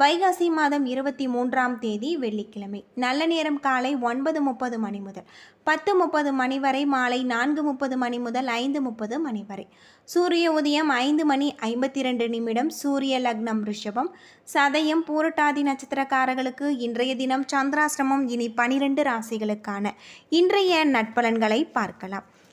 வைகாசி மாதம் இருபத்தி மூன்றாம் தேதி வெள்ளிக்கிழமை. நல்ல நேரம் காலை ஒன்பது முப்பது மணி முதல் பத்து முப்பது மணி வரை மாலை நான்கு முப்பது மணி முதல் ஐந்து முப்பது மணி வரை. சூரிய உதயம் ஐந்து மணி ஐம்பத்தி ரெண்டு நிமிடம் சூரிய லக்னம் ரிஷபம். சதயம் பூரட்டாதி நட்சத்திரக்காரர்களுக்கு இன்றைய தினம் சந்திராசிரமம் இனி பனிரெண்டு ராசிகளுக்கான இன்றைய நட்பலன்களை பார்க்கலாம்.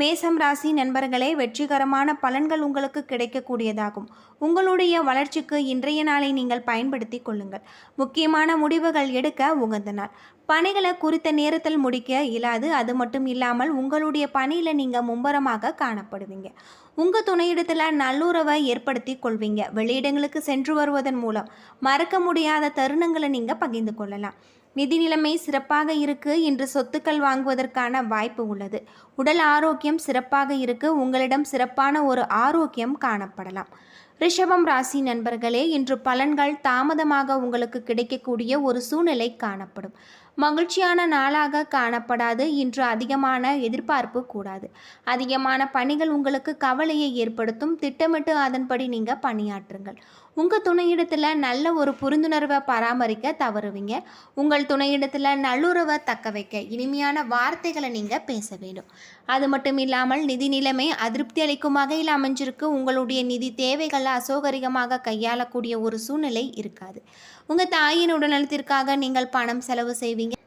மேசம் ராசி நண்பர்களே வெற்றிகரமான பலன்கள் உங்களுக்கு கிடைக்கக்கூடியதாகும். உங்களுடைய வளர்ச்சிக்கு இன்றைய நாளை நீங்கள் பயன்படுத்தி கொள்ளுங்கள். முக்கியமான முடிவுகள் எடுக்க உகந்த நாள். பணிகளை குறித்த நேரத்தில் முடிக்க இயலாது. அது மட்டும் இல்லாமல் உங்களுடைய பணியில் நீங்கள் மும்பரமாக காணப்படுவீங்க. உங்கள் துணையிடத்தில் நல்லுறவை ஏற்படுத்தி கொள்வீங்க. வெளியிடங்களுக்கு சென்று வருவதன் மூலம் மறக்க முடியாத தருணங்களை நீங்கள் பகிர்ந்து கொள்ளலாம். நிதி நிலைமை சிறப்பாக இருக்கு இன்று சொத்துக்கள் வாங்குவதற்கான வாய்ப்பு உள்ளது. உடல் ஆரோக்கியம் சிறப்பாக இருக்கு உங்களிடம் சிறப்பான ஒரு ஆரோக்கியம் காணப்படலாம். ரிஷபம் ராசி நண்பர்களே இன்று பலன்கள் தாமதமாக உங்களுக்கு கிடைக்கக்கூடிய ஒரு சூழ்நிலை காணப்படும். மகிழ்ச்சியான நாளாக காணப்படாது இன்று அதிகமான எதிர்பார்ப்பு கூடாது. அதிகமான பணிகள் உங்களுக்கு கவலையை ஏற்படுத்தும் திட்டமிட்டு அதன்படி நீங்கள் பணியாற்றுங்கள். உங்கள் துணையிடத்தில் நல்ல ஒரு புரிந்துணர்வை பராமரிக்க தவறுவீங்க. உங்கள் துணையிடத்தில் நல்லுறவை தக்க வைக்க இனிமையான வார்த்தைகளை நீங்கள் பேச வேண்டும். அது மட்டும் இல்லாமல் நிதி நிலைமை அதிருப்தி அளிக்கும் வகையில் அமைஞ்சிருக்கு. உங்களுடைய நிதி தேவைகளை அசௌகரியமாக கையாளக்கூடிய ஒரு சூழ்நிலை இருக்காது. உங்கள் தாயின் உடல்நலத்திற்காக நீங்கள் பணம் செலவு செய்வீங்க.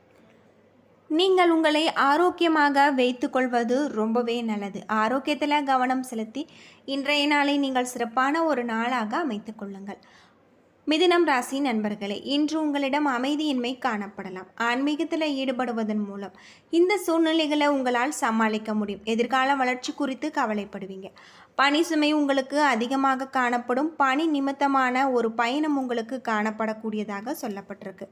நீங்கள் உங்களை ஆரோக்கியமாக வைத்துக்கொள்வது ரொம்பவே நல்லது. ஆரோக்கியத்தில் கவனம் செலுத்தி இன்றைய நாளை நீங்கள் சிறப்பான ஒரு நாளாக அமைத்துக் கொள்ளுங்கள். மிதுனம் ராசி நண்பர்களே இன்று உங்களிடம் அமைதியின்மை காணப்படலாம். ஆன்மீகத்தில் ஈடுபடுவதன் மூலம் இந்த சூழ்நிலைகளை உங்களால் சமாளிக்க முடியும். எதிர்கால வளர்ச்சி குறித்து கவலைப்படுவீங்க. பனி சுமை உங்களுக்கு அதிகமாக காணப்படும். பனி நிமித்தமான ஒரு பயணம் உங்களுக்கு காணப்படக்கூடியதாக சொல்லப்பட்டிருக்கு.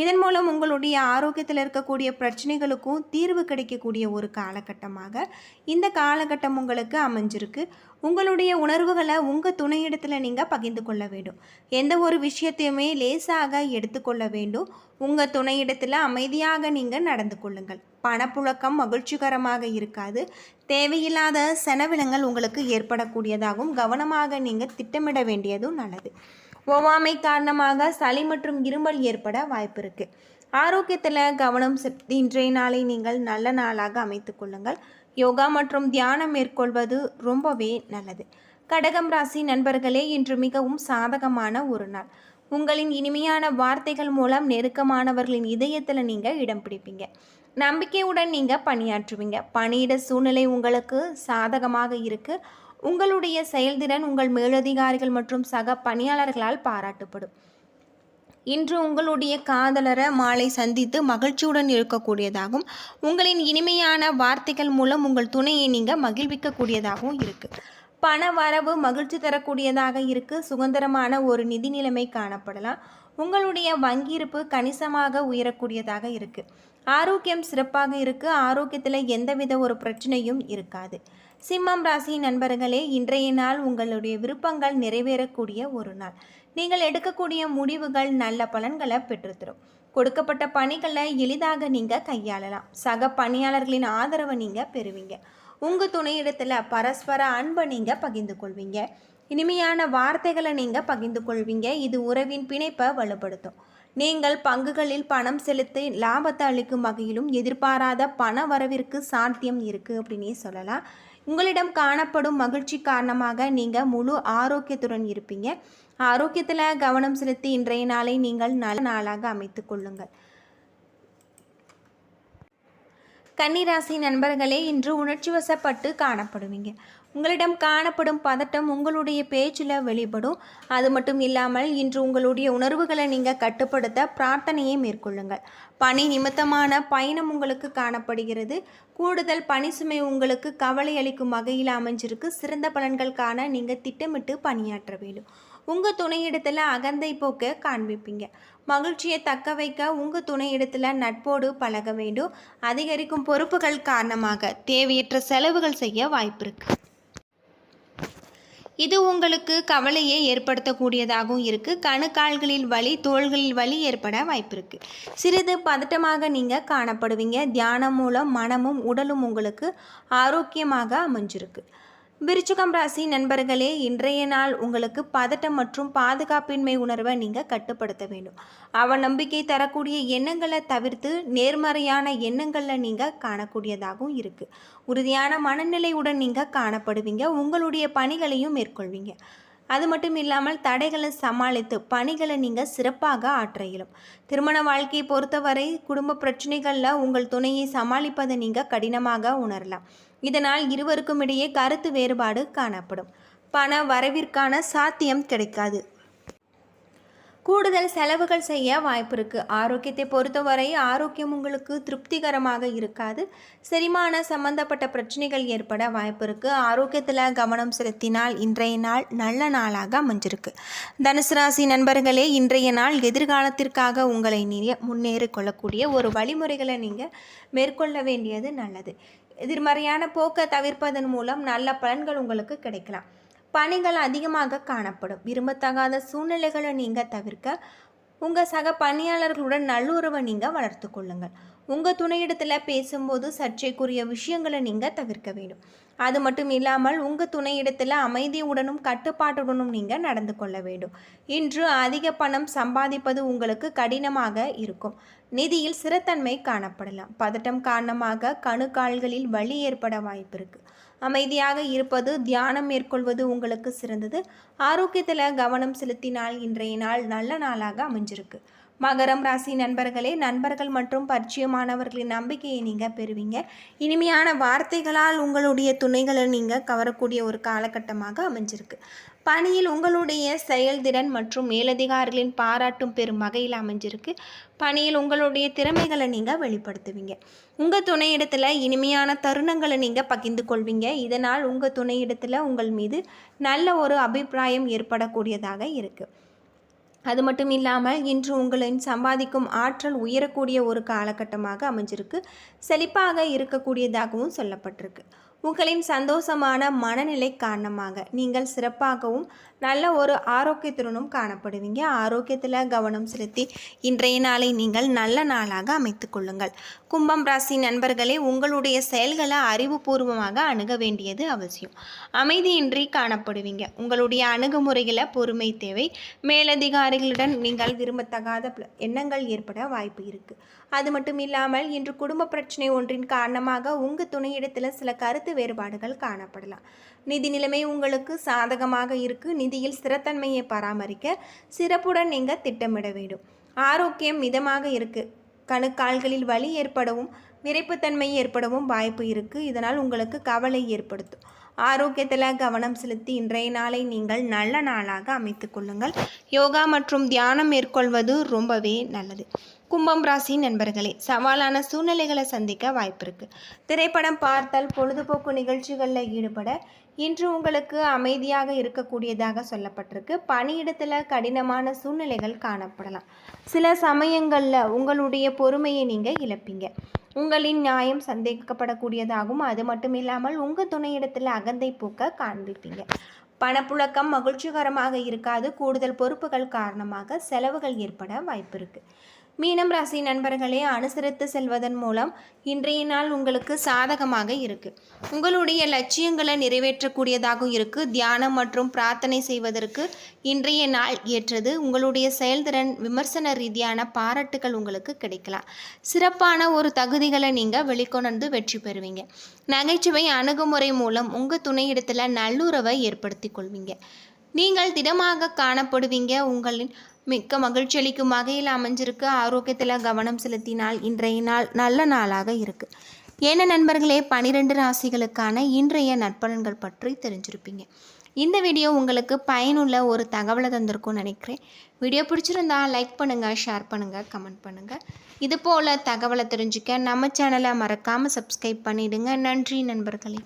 இதன் மூலம் உங்களுடைய ஆரோக்கியத்தில் இருக்கக்கூடிய பிரச்சனைகளுக்கும் தீர்வு கிடைக்கக்கூடிய ஒரு காலகட்டமாக இந்த காலகட்டம் உங்களுக்கு அமைஞ்சிருக்கு. உங்களுடைய உணர்வுகளை உங்கள் துணையிடத்தில் நீங்கள் பகிர்ந்து கொள்ள வேண்டும். எந்த ஒரு விஷயத்தையுமே லேசாக எடுத்துக்கொள்ள வேண்டும். உங்கள் துணையிடத்தில் அமைதியாக நீங்கள் நடந்து கொள்ளுங்கள். பணப்புழக்கம் மகிழ்ச்சிகரமாக இருக்காது. தேவையில்லாத செலவினங்கள் உங்களுக்கு ஏற்படக்கூடியதாகவும் கவனமாக நீங்கள் திட்டமிட வேண்டியதும் நல்லது. ஒவ்வாமை காரணமாக சளி மற்றும் இருமல் ஏற்பட வாய்ப்பு இருக்குது ஆரோக்கியத்தில் கவனம் செலுத்தி இன்றைய நாளை நீங்கள் நல்ல நாளாக அமைத்து கொள்ளுங்கள். யோகா மற்றும் தியானம் மேற்கொள்வது ரொம்பவே நல்லது. கடகம் ராசி நண்பர்களே இன்று மிகவும் சாதகமான ஒரு நாள். உங்களின் இனிமையான வார்த்தைகள் மூலம் நெருக்கமானவர்களின் இதயத்தில் நீங்கள் இடம் பிடிப்பீங்க. நம்பிக்கையுடன் நீங்கள் பணியாற்றுவீங்க. பணியிட சூழ்நிலை உங்களுக்கு சாதகமாக இருக்குது உங்களுடைய செயல்திறன் உங்கள் மேலதிகாரிகள் மற்றும் சக பணியாளர்களால் பாராட்டப்படும். இன்று உங்களுடைய காதலரை மாலை சந்தித்து மகிழ்ச்சியுடன் இருக்கக்கூடியதாகவும் உங்களின் இனிமையான வார்த்தைகள் மூலம் உங்கள் துணையை நீங்கள் மகிழ்விக்கக்கூடியதாகவும் இருக்குது பண வரவு மகிழ்ச்சி தரக்கூடியதாக இருக்குது சுதந்திரமான ஒரு நிதி நிலைமை காணப்படலாம். உங்களுடைய வங்கி இருப்பு கணிசமாக உயரக்கூடியதாக இருக்குது ஆரோக்கியம் சிறப்பாக இருக்குது ஆரோக்கியத்தில் எந்தவித ஒரு பிரச்சனையும் இருக்காது. சிம்மம் ராசி நண்பர்களே இன்றைய நாள் உங்களுடைய விருப்பங்கள் நிறைவேறக்கூடிய ஒரு நாள். நீங்கள் எடுக்கக்கூடிய முடிவுகள் நல்ல பலன்களை பெற்றுத்தரும். கொடுக்கப்பட்ட பணிகளை எளிதாக நீங்கள் கையாளலாம். சக பணியாளர்களின் ஆதரவை நீங்கள் பெறுவீங்க. உங்கள் துணையிடத்தில் பரஸ்பர அன்பை நீங்கள் பகிர்ந்து கொள்வீங்க. இனிமையான வார்த்தைகளை நீங்கள் பகிர்ந்து கொள்வீங்க. இது உறவின் பிணைப்பை வலுப்படுத்தும். நீங்கள் பங்குகளில் பணம் செலுத்தி லாபத்தை அளிக்கும் வகையிலும் எதிர்பாராத பண வரவிற்கு சாத்தியம் இருக்குது அப்படின்னே சொல்லலாம். உங்களிடம் காணப்படும் மகிழ்ச்சி காரணமாக நீங்கள் முழு ஆரோக்கியத்துடன் இருப்பீங்க. ஆரோக்கியத்தில் கவனம் செலுத்தி இன்றைய நாளை நீங்கள் நல்ல நாளாக அமைத்து கொள்ளுங்கள். கன்னிராசி நண்பர்களே இன்று உணர்ச்சி வசப்பட்டு காணப்படுவீங்க. உங்களிடம் காணப்படும் பதட்டம் உங்களுடைய பேச்சில் வெளிப்படும். அது மட்டும் இல்லாமல் இன்று உங்களுடைய உணர்வுகளை நீங்கள் கட்டுப்படுத்த பிரார்த்தனையை மேற்கொள்ளுங்கள். பணி நிமித்தமான பயணம் உங்களுக்கு காணப்படுகிறது. கூடுதல் பணி சுமை உங்களுக்கு கவலை அளிக்கும் வகையில் அமைஞ்சிருக்கு. சிறந்த பலன்கள் காண நீங்கள் திட்டமிட்டு பணியாற்ற வேண்டும். உங்கள் துணையிடத்தில் அகந்தை போக்க காண்பிப்பீங்க. மகிழ்ச்சியை தக்க வைக்க உங்கள் துணையிடத்தில் நட்போடு பழக வேண்டும். அதிகரிக்கும் பொறுப்புகள் காரணமாக தேவையற்ற செலவுகள் செய்ய வாய்ப்பு இருக்குது இது உங்களுக்கு கவலையை ஏற்படுத்தக்கூடியதாகவும் இருக்குது கணுக்கால்களில் வலி தோள்களில் வலி ஏற்பட வாய்ப்பு இருக்குது சிறிது பதட்டமாக நீங்கள் காணப்படுவீங்க. தியானம் மூலம் மனமும் உடலும் உங்களுக்கு ஆரோக்கியமாக அமைஞ்சிருக்கு. விருச்சிகம் ராசி நண்பர்களே இன்றைய நாள் உங்களுக்கு பதட்டம் மற்றும் பாதுகாப்பின்மை உணர்வை நீங்கள் கட்டுப்படுத்த வேண்டும். அவ நம்பிக்கை தரக்கூடிய எண்ணங்களை தவிர்த்து நேர்மறையான எண்ணங்களில் நீங்கள் காணக்கூடியதாகவும் இருக்குது உறுதியான மனநிலையுடன் நீங்கள் காணப்படுவீங்க. உங்களுடைய பணிகளையும் மேற்கொள்வீங்க. அது மட்டும் இல்லாமல் தடைகளை சமாளித்து பணிகளை நீங்கள் சிறப்பாக ஆற்ற இயலும் திருமண வாழ்க்கையை பொறுத்தவரை குடும்ப பிரச்சனைகளில் உங்கள் துணையை சமாளிப்பதை நீங்கள் கடினமாக உணரலாம். இதனால் இருவருக்கும் இடையே கருத்து வேறுபாடு காணப்படும். பண வரவிற்கான சாத்தியம் கிடைக்காது. கூடுதல் செலவுகள் செய்ய வாய்ப்பு இருக்குது ஆரோக்கியத்தை பொறுத்தவரை ஆரோக்கியம் உங்களுக்கு திருப்திகரமாக இருக்காது. செரிமான சம்பந்தப்பட்ட பிரச்சனைகள் ஏற்பட வாய்ப்பு இருக்குது ஆரோக்கியத்தில் கவனம் செலுத்தினால் இன்றைய நாள் நல்ல நாளாக அமைஞ்சிருக்கு. தனுசு ராசி நண்பர்களே இன்றைய நாள் எதிர்காலத்திற்காக உங்களை நீங்கள் முன்னேறி கொள்ளக்கூடிய ஒரு வழிமுறைகளை நீங்கள் மேற்கொள்ள வேண்டியது நல்லது. எதிர்மறையான போக்கை தவிர்ப்பதன் மூலம் நல்ல பலன்கள் உங்களுக்கு கிடைக்கலாம். பணிகள் அதிகமாக காணப்படும். விரும்பத்தகாத சூழ்நிலைகளை நீங்கள் தவிர்க்க உங்கள் சக பணியாளர்களுடன் நல்லுறவை நீங்கள் வளர்த்து கொள்ளுங்கள். உங்கள் துணையிடத்தில் பேசும்போது சர்ச்சைக்குரிய விஷயங்களை நீங்கள் தவிர்க்க வேண்டும். அது மட்டும் இல்லாமல் உங்கள் துணையிடத்தில் அமைதியுடனும் கட்டுப்பாட்டுடனும் நீங்கள் நடந்து கொள்ள வேண்டும். இன்று அதிக பணம் சம்பாதிப்பது உங்களுக்கு கடினமாக இருக்கும். நிதியில் சிறத்தன்மை காணப்படலாம். பதட்டம் காரணமாக கணுக்கால்களில் வலி ஏற்பட வாய்ப்பு இருக்குது அமைதியாக இருப்பது தியானம் மேற்கொள்வது உங்களுக்கு சிறந்தது. ஆரோக்கியத்தில் கவனம் செலுத்தினால் இன்றைய நாள் நல்ல நாளாக அமைஞ்சிருக்கு. மகரம் ராசி நண்பர்களே நண்பர்கள் மற்றும் பரிச்சயமானவர்களின் நம்பிக்கையை நீங்கள் பெறுவீங்க. இனிமையான வார்த்தைகளால் உங்களுடைய துணைகளை நீங்கள் கவரக்கூடிய ஒரு காலகட்டமாக அமைஞ்சிருக்கு. பணியில் உங்களுடைய செயல்திறன் மற்றும் மேலதிகாரிகளின் பாராட்டும் பெறும் வகையில் அமைஞ்சிருக்கு. பணியில் உங்களுடைய திறமைகளை நீங்கள் வெளிப்படுத்துவீங்க. உங்கள் துணையிடத்தில் இனிமையான தருணங்களை நீங்கள் பகிர்ந்து கொள்வீங்க. இதனால் உங்கள் துணையிடத்தில் உங்கள் மீது நல்ல ஒரு அபிப்பிராயம் ஏற்படக்கூடியதாக இருக்குது அது மட்டும் இல்லாமல் இன்று உங்களின் சம்பாதிக்கும் ஆற்றல் உயரக்கூடிய ஒரு காலகட்டமாக அமைஞ்சிருக்கு. செழிப்பாக இருக்கக்கூடியதாகவும் சொல்லப்பட்டிருக்கு. உங்களின் சந்தோஷமான மனநிலை காரணமாக நீங்கள் சிறப்பாகவும் நல்ல ஒரு ஆரோக்கியத்துடனும் காணப்படுவீங்க. ஆரோக்கியத்தில் கவனம் செலுத்தி இன்றைய நாளை நீங்கள் நல்ல நாளாக அமைத்து கொள்ளுங்கள். கும்பம் ராசி நண்பர்களே உங்களுடைய செயல்களை அறிவுபூர்வமாக அணுக வேண்டியது அவசியம். அமைதியின்றி காணப்படுவீங்க. உங்களுடைய அணுகுமுறைகளை பொறுமை தேவை. மேலதிகாரிகளுடன் நீங்கள் விரும்பத்தகாத எண்ணங்கள் ஏற்பட வாய்ப்பு இருக்குது அது மட்டும் இல்லாமல் இன்று குடும்ப பிரச்சனை ஒன்றின் காரணமாக உங்கள் துணையிடத்தில் சில கருத்து வேறுபாடுகள் காணப்படலாம். நிதி நிலைமை உங்களுக்கு சாதகமாக இருக்கு. நிதியில் ஸ்திரத்தன்மையை பராமரிக்க சிறப்புடன் நீங்கள் திட்டமிட வேண்டும். ஆரோக்கியம் மிதமாக இருக்குது கணுக்கால்களில் வலி ஏற்படவும் விரைப்புத்தன்மை ஏற்படவும் வாய்ப்பு இருக்குது இதனால் உங்களுக்கு கவலை ஏற்படுத்தும். ஆரோக்கியத்தில் கவனம் செலுத்தி இன்றைய நாளை நீங்கள் நல்ல நாளாக அமைத்து கொள்ளுங்கள். யோகா மற்றும் தியானம் மேற்கொள்வது ரொம்பவே நல்லது. கும்பம் ராசி நண்பர்களே சவாலான சூழ்நிலைகளை சந்திக்க வாய்ப்பு இருக்குது திரைப்படம் பார்த்தால் பொழுதுபோக்கு நிகழ்ச்சிகளில் ஈடுபட இன்று உங்களுக்கு அமைதியாக இருக்கக்கூடியதாக சொல்லப்பட்டிருக்கு. பணியிடத்தில் கடினமான சூழ்நிலைகள் காணப்படலாம். சில சமயங்களில் உங்களுடைய பொறுமையை நீங்கள் இழப்பீங்க. உங்களின் நியாயம் சந்தேகிக்கப்படக்கூடியதாகவும் அது மட்டும் இல்லாமல் உங்கள் துணையிடத்தில் அகந்தை பூக்க காண்பிப்பீங்க. பணப்புழக்கம் மகிழ்ச்சிகரமாக இருக்காது. கூடுதல் பொறுப்புகள் காரணமாக செலவுகள் ஏற்பட வாய்ப்பு இருக்குது மீனம் ராசி நண்பர்களே அனுசரித்து செல்வதன் மூலம் இன்றைய நாள் உங்களுக்கு சாதகமாக இருக்குது உங்களுடைய லட்சியங்களை நிறைவேற்றக்கூடியதாகவும் இருக்குது தியானம் மற்றும் பிரார்த்தனை செய்வதற்கு இன்றைய நாள் ஏற்றது. உங்களுடைய செயல்திறன் விமர்சன ரீதியான பாராட்டுகள் உங்களுக்கு கிடைக்கலாம். சிறப்பான ஒரு தகுதிகளை நீங்கள் வெளிக்கொணர்ந்து வெற்றி பெறுவீங்க. நகைச்சுவை அணுகுமுறை மூலம் உங்கள் துணையிடத்தில் நல்லுறவை ஏற்படுத்தி கொள்வீங்க. நீங்கள் திடமாக காணப்படுவீங்க. உங்களின் மிக்க மகிழ்ச்சி அளிக்கும் வகையில் அமைஞ்சிருக்கு. ஆரோக்கியத்தில் கவனம் செலுத்தினால் இன்றைய நாள் நல்ல நாளாக இருக்குது ஏன நண்பர்களே பனிரெண்டு ராசிகளுக்கான இன்றைய நற்பலன்கள் பற்றி தெரிஞ்சிருப்பீங்க. இந்த வீடியோ உங்களுக்கு பயனுள்ள ஒரு தகவலை தந்திருக்கும்னு நினைக்கிறேன். வீடியோ பிடிச்சிருந்தா லைக் பண்ணுங்கள் ஷேர் பண்ணுங்கள் கமெண்ட் பண்ணுங்கள் இது போல் தகவலை தெரிஞ்சுக்க நம்ம சேனலை மறக்காமல் சப்ஸ்கிரைப் பண்ணிவிடுங்க நன்றி நண்பர்களே.